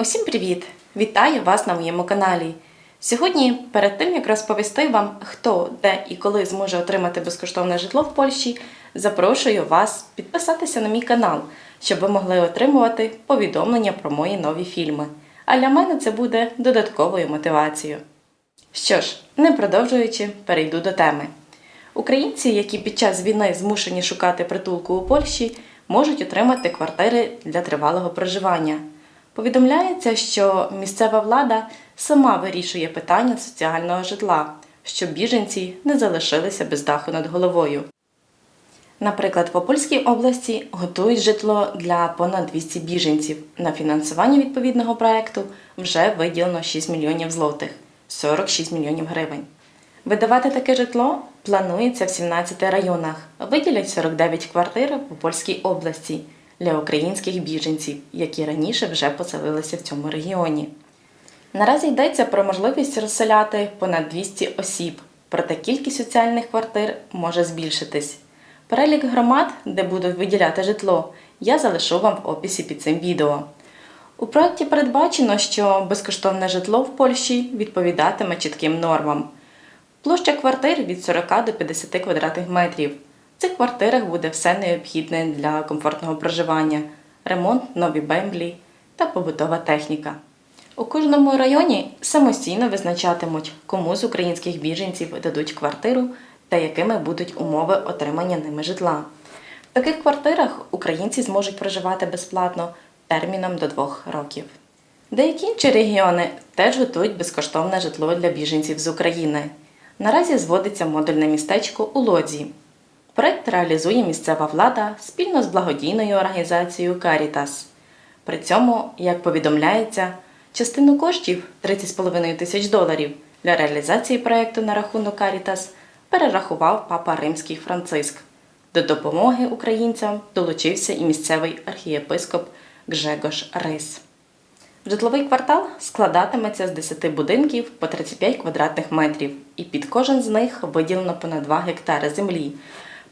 Усім привіт! Вітаю вас на моєму каналі. Сьогодні, перед тим як розповісти вам, хто, де і коли зможе отримати безкоштовне житло в Польщі, запрошую вас підписатися на мій канал, щоб ви могли отримувати повідомлення про мої нові фільми. А для мене це буде додатковою мотивацією. Що ж, не продовжуючи, перейду до теми. Українці, які під час війни змушені шукати притулку у Польщі, можуть отримати квартири для тривалого проживання. Повідомляється, що місцева влада сама вирішує питання соціального житла, щоб біженці не залишилися без даху над головою. Наприклад, в Опольській області готують житло для понад 200 біженців. На фінансування відповідного проекту вже виділено 6 мільйонів злотих 46 мільйонів гривень. Видавати таке житло планується в 17 районах. Виділять 49 квартир в Опольській області для українських біженців, які раніше вже поселилися в цьому регіоні. Наразі йдеться про можливість розселяти понад 200 осіб, проте кількість соціальних квартир може збільшитись. Перелік громад, де будуть виділяти житло, я залишу вам в описі під цим відео. У проєкті передбачено, що безкоштовне житло в Польщі відповідатиме чітким нормам. Площа квартир від 40 до 50 квадратних метрів. Цих квартирах буде все необхідне для комфортного проживання: ремонт, нові бемблі та побутова техніка. У кожному районі самостійно визначатимуть, кому з українських біженців дадуть квартиру та якими будуть умови отримання ними житла. В таких квартирах українці зможуть проживати безплатно терміном до двох років. Деякі інші регіони теж готують безкоштовне житло для біженців з України. Наразі зводиться модульне містечко у Лодзі. Проект реалізує місцева влада спільно з благодійною організацією Caritas. При цьому, як повідомляється, частину коштів 30,5 тисяч доларів для реалізації проекту на рахунок Caritas перерахував папа Римський Франциск. До допомоги українцям долучився і місцевий архієпископ Гжегош Рис. Житловий квартал складатиметься з 10 будинків по 35 квадратних метрів, і під кожен з них виділено понад 2 гектари землі.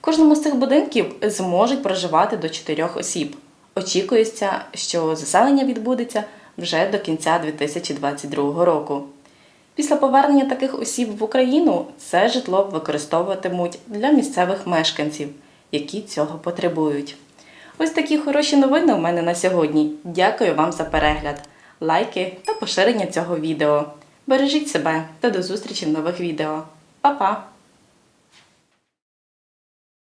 Кожному з цих будинків зможуть проживати до 4 осіб. Очікується, що заселення відбудеться вже до кінця 2022 року. Після повернення таких осіб в Україну це житло використовуватимуть для місцевих мешканців, які цього потребують. Ось такі хороші новини у мене на сьогодні. Дякую вам за перегляд, лайки та поширення цього відео. Бережіть себе та до зустрічі в нових відео. Па-па!